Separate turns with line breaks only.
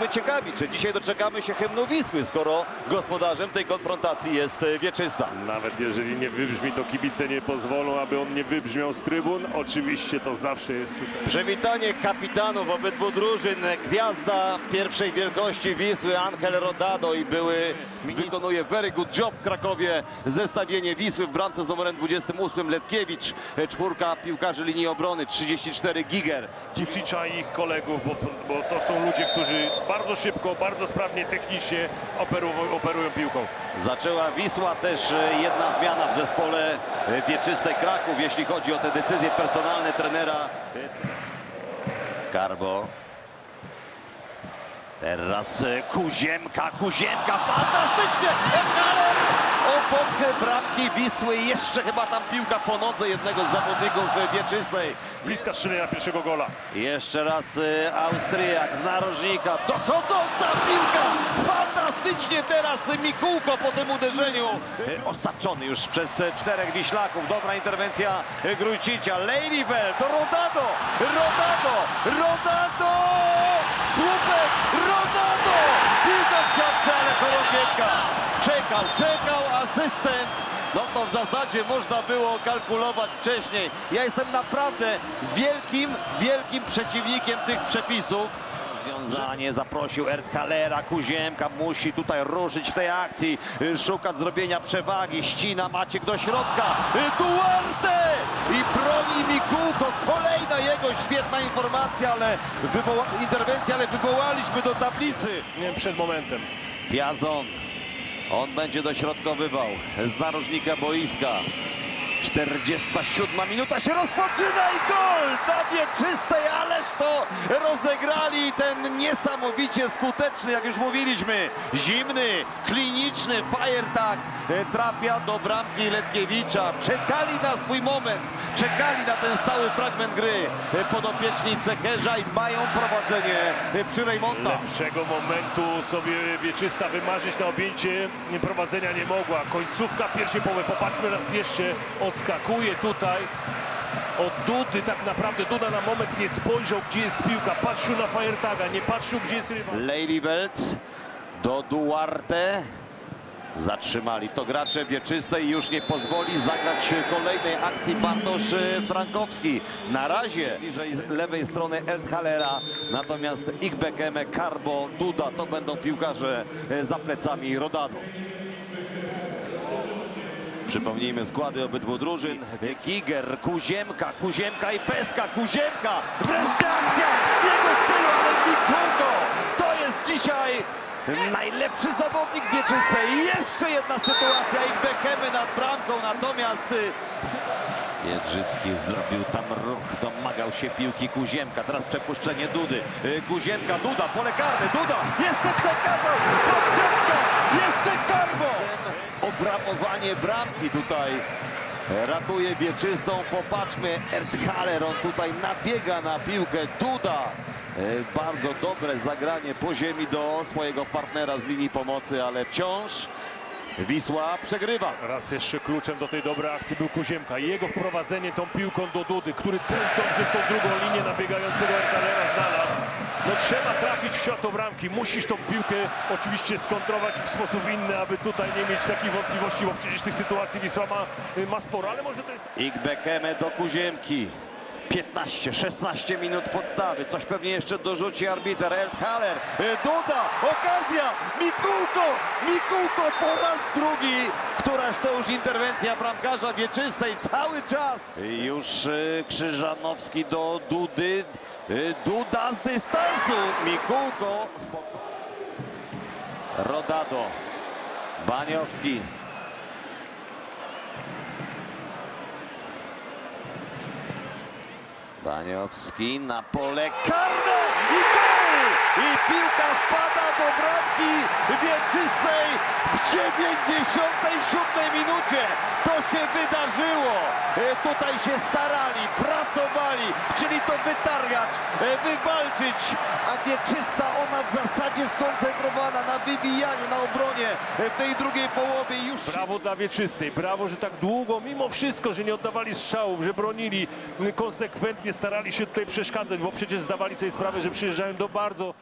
Jesteśmy ciekawi, czy dzisiaj doczekamy się hymnu Wisły, skoro gospodarzem tej konfrontacji jest e, Wieczysta.
Nawet jeżeli nie wybrzmi, to kibice nie pozwolą, aby on nie wybrzmiał z trybun. Oczywiście to zawsze jest tutaj.
Przywitanie kapitanów obydwu drużyn. Gwiazda pierwszej wielkości Wisły, Angel Rodado i były wykonuje very good job w Krakowie. Zestawienie Wisły w bramce z numerem 28 Letkiewicz, e, czwórka piłkarzy linii obrony, 34 Giger.
Kusicza i ich kolegów, bo, bo to są ludzie, którzy bardzo szybko, bardzo sprawnie, technicznie operują, operują piłką.
Zaczęła Wisła też e, jedna zmiana w zespole e, Wieczystej Kraków, jeśli chodzi o te decyzje personalne trenera. e, Karbo. Teraz e, Kuziemka, Kuziemka, fantastycznie! Ekaler! Obok bramki Wisły jeszcze chyba tam piłka po nodze jednego z zawodników e, Wieczystej.
Bliska strzelenia pierwszego gola.
Jeszcze raz e, Austriak z narożnika. Dochodząca piłka! Fantastycznie teraz Mikułko po tym uderzeniu. Osaczony już przez czterech Wiślaków. Dobra interwencja Grójcicia. Lejnivel do Rodado! Rodado! Rodado! Słupek! Rodado! Piłka w siatce, ale chorągiewka. Czekał, czekał asystent. No to w zasadzie można było kalkulować wcześniej. Ja jestem naprawdę wielkim, wielkim przeciwnikiem tych przepisów. Związanie zaprosił Erdhalera, Kuziemka musi tutaj ruszyć w tej akcji, y, szukać zrobienia przewagi, ścina Maciek do środka, y, Duarte i broni Mikułko, kolejna jego świetna informacja, ale wywoła, interwencja, ale wywołaliśmy do tablicy.
Nie wiem, przed momentem.
Piazon. On będzie dośrodkowywał z narożnika boiska. 47 minuta się rozpoczyna i gol na wieczystej, ależ to rozegrali ten niesamowicie skuteczny, jak już mówiliśmy, zimny, kliniczny fajertak e, trafia do bramki Letkiewicza. Czekali na swój moment, czekali na ten stały fragment gry e, podopieczni Cecherza i mają prowadzenie e, przy Rejmonta.
Lepszego momentu sobie Wieczysta wymarzyć na objęcie prowadzenia nie mogła. Końcówka pierwszej połowy. Popatrzmy raz jeszcze. Odskakuje tutaj od Dudy. Tak naprawdę Duda na moment nie spojrzał, gdzie jest piłka. Patrzył na Fajertaga, nie patrzył, gdzie jest rywal.
Leiliveld do Duarte. Zatrzymali to gracze wieczystej już nie pozwoli zagrać kolejnej akcji Bartosz e, Frankowski. Na razie bliżej lewej strony Erdhalera, natomiast Igbekeme, Karbo, Duda to będą piłkarze e, za plecami Rodado. Przypomnijmy składy obydwu drużyn. Giger, Kuziemka, Kuziemka i Peska, Kuziemka. Wreszcie akcja w jego stylu, ale Mikułko. To jest dzisiaj najlepszy zawodnik wieczystej. Jeszcze jedna sytuacja i Bekemy nad bramką, natomiast y, Jedrzycki zrobił tam ruch, domagał się piłki Kuziemka. Teraz przepuszczenie Dudy. Y, Kuziemka, Duda, pole karne, Duda, jeszcze przekazał. Obramowanie bramki tutaj ratuje wieczystą. Popatrzmy, Erdhaler, on tutaj nabiega na piłkę. Duda, y, bardzo dobre zagranie po ziemi do swojego partnera z linii pomocy, ale wciąż Wisła przegrywa.
Raz jeszcze kluczem do tej dobrej akcji był Kuziemka. Jego wprowadzenie tą piłką do Dudy, który też dobrze w tą drugą linię nabiegającego Erkalera znalazł. No trzeba trafić w światło bramki. Musisz tą piłkę oczywiście skontrować w sposób inny, aby tutaj nie mieć takich wątpliwości, bo przecież tych sytuacji Wisła ma, ma sporo, ale może to jest...
Igbekeme do Kuziemki. 15-16 minut podstawy. Coś pewnie jeszcze dorzuci arbiter Erdhaler. Y, Duda, okazja! Mikułko! Mikułko po raz drugi. Któraż to już interwencja bramkarza wieczystej cały czas. Y, Już y, Krzyżanowski do Dudy. Duda z dystansu. Mikułko. Rodado. Baniowski. Baniowski na pole karne i gol! I piłka wpada do bramki wieczystej w 97 minucie. To się wydarzyło. E, Tutaj się starali, pracowali, chcieli to wytargać, e, wywalczyć, a wieczysta ona w zasadzie skoncentrowana na wybijaniu, na obronie e, w tej drugiej połowie już
Brawo dla Wieczystej, brawo, że tak długo, mimo wszystko, że nie oddawali strzałów, że bronili konsekwentnie, starali się tutaj przeszkadzać, bo przecież zdawali sobie sprawę, że przyjeżdżają do bardzo